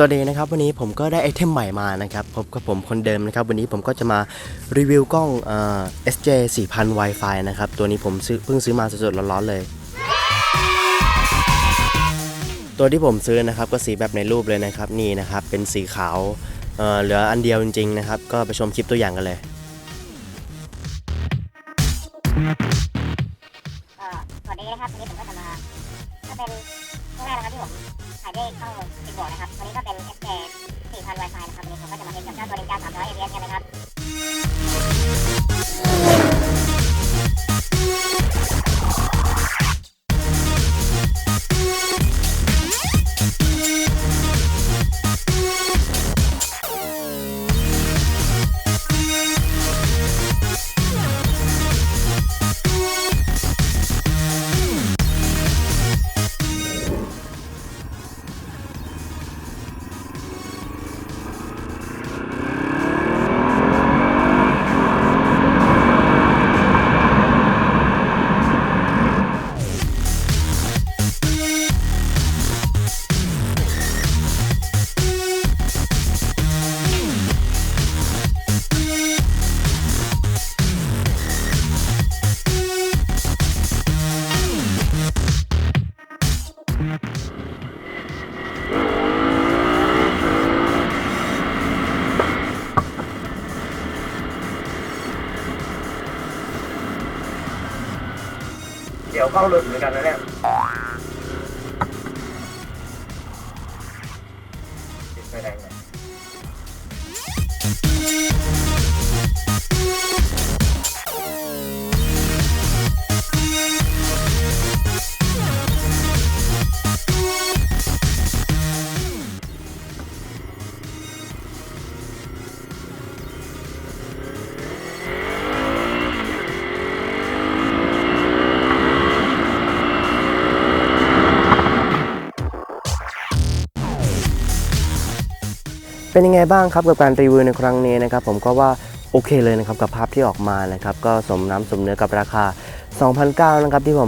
สวัสดีนะครับวันนี้ผมก็ได้ไอเทมใหม่มานะครับพบกับผมคนเดิมนะครับ วันนี้ผมก็จะมารีวิวกล้องเอ่อ SJ 4000 Wi-Fi นะครับ ตัวนี้ผมซื้อเพิ่งซื้อมาสดๆร้อนๆเลย ตัวที่ผมซื้อนะครับก็สีแบบในรูปเลยนะครับนี่นะครับเป็นสีขาวเอ่อเหลืออันเดียวจริงๆนะครับ ก็ไปชมคลิปตัวอย่างกันเลยสวัสดีนะครับวันนี้ผมก็จะมาก็เป็น ครั้งแรกนะครับที่ผมถ่ายได้วยกล้องติดบวกนะครับวันนี้ก็เป็น SK 4000 Wi-Fi นะครับวันนี้ผมก็จะมาเทสกับเจ้าตัว Ninja 300 ABS กันนะครับ เดี๋ยวเข้าหลุดเหมือนกันนะเนี่ยติดไฟแดงเลย เป็นยังไงบ้างครับกับการรีวิวในครั้งนี้นะครับผมก็ว่าโอเคเลยนะครับกับภาพที่ออกมานะครับก็สมน้ำสมเนื้อกับราคา 2,009นะครับที่ผม